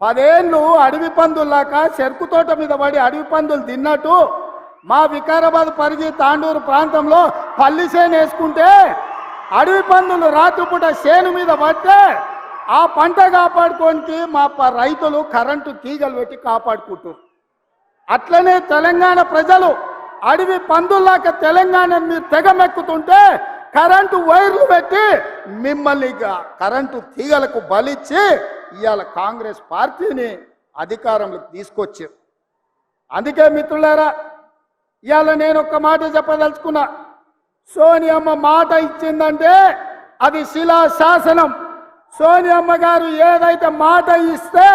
పదేళ్ళు అడవి పందుల్లాక చెరుకు తోట మీద పడి అడవి పందులు తిన్నట్టు మా వికారాబాద్ పరిధి తాండూరు ప్రాంతంలో పల్లి చేను వేసుకుంటే అడవి పందులు రాత్రిపూట చేను మీద పడితే ఆ పంట కాపాడుకోనికి మా రైతులు కరెంటు తీగలు పెట్టి కాపాడుకుంటారు అట్లనే తెలంగాణ ప్రజలు అడవి పందుల్లాక తెలంగాణ మీరు తెగమెక్కుతుంటే కరెంటు వైర్లు పెట్టి మిమ్మల్ని కరెంటు తీగలకు బలిచ్చి ఇవాళ కాంగ్రెస్ పార్టీని అధికారంలోకి తీసుకొచ్చారు. అందుకే మిత్రులారా ఇవాళ నేను ఒక మాట చెప్పదలుచుకున్నా. సోనియమ్మ మాట ఇచ్చిందంటే అది శిలా శాసనం. సోనియమ్మ గారు ఏదైతే మాట ఇస్తే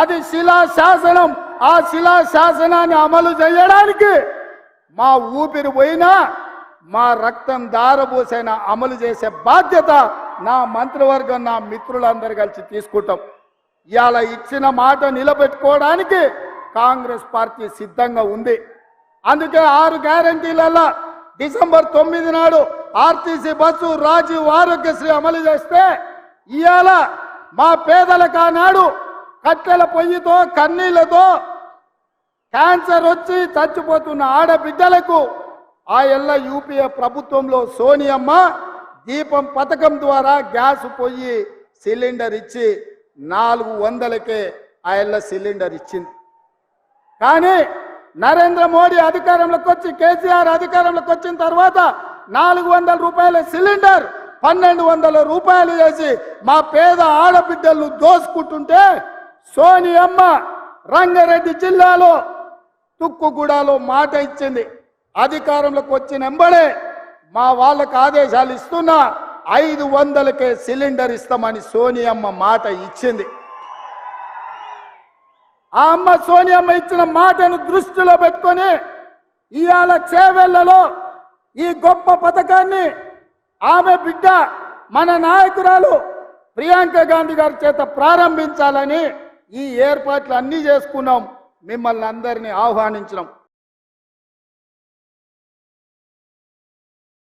అది శిలా శాసనం. ఆ శిలా శాసనాన్ని అమలు చేయడానికి మా ఊపిరి పోయినా మా రక్తం దారబోసైన అమలు చేసే బాధ్యత నా మంత్రివర్గం నా మిత్రులందరూ కలిసి తీసుకుంటాం. ఇవాళ ఇచ్చిన మాట నిలబెట్టుకోవడానికి కాంగ్రెస్ పార్టీ సిద్ధంగా ఉంది. అందుకే ఆరు గ్యారంటీలలో డిసెంబర్ తొమ్మిది నాడు ఆర్టీసీ బస్సు రాజీవ్ ఆరోగ్యశ్రీ అమలు చేస్తే ఇవాళ మా పేదలకు ఆనాడు కట్టెల పొయ్యితో కన్నీళ్ళతో క్యాన్సర్ వచ్చి చచ్చిపోతున్న ఆడబిడ్డలకు ఆ ఎల్ల యూపీఏ ప్రభుత్వంలో సోనియమ్మ దీపం పథకం ద్వారా గ్యాస్ పోయి సిలిండర్ ఇచ్చి నాలుగు వందలకే ఆయన సిలిండర్ ఇచ్చింది. కానీ నరేంద్ర మోడీ అధికారంలోకి వచ్చి కేసీఆర్ అధికారంలోకి వచ్చిన తర్వాత నాలుగు వందల రూపాయల సిలిండర్ పన్నెండు వందల రూపాయలు చేసి మా పేద ఆడబిడ్డలను దోసుకుంటుంటే సోనియమ్మ రంగారెడ్డి జిల్లాలో తుక్కుగూడలో మాట ఇచ్చింది. అధికారంలోకి వచ్చిన ఎంబడే మా వాళ్ళకు ఆదేశాలు ఇస్తున్నా ఐదు వందలకే సిలిండర్ ఇస్తామని సోనియమ్మ మాట ఇచ్చింది. ఆ అమ్మ సోనియమ్మ ఇచ్చిన మాటను దృష్టిలో పెట్టుకొని ఇవాళ చేవెళ్ళలో ఈ గొప్ప పథకాన్ని ఆమె బిడ్డ మన నాయకురాలు ప్రియాంక గాంధీ గారి చేత ప్రారంభించాలని ఈ ఏర్పాట్లు అన్నీ చేసుకున్నాం. మిమ్మల్ని అందరినీ ఆహ్వానించినాం.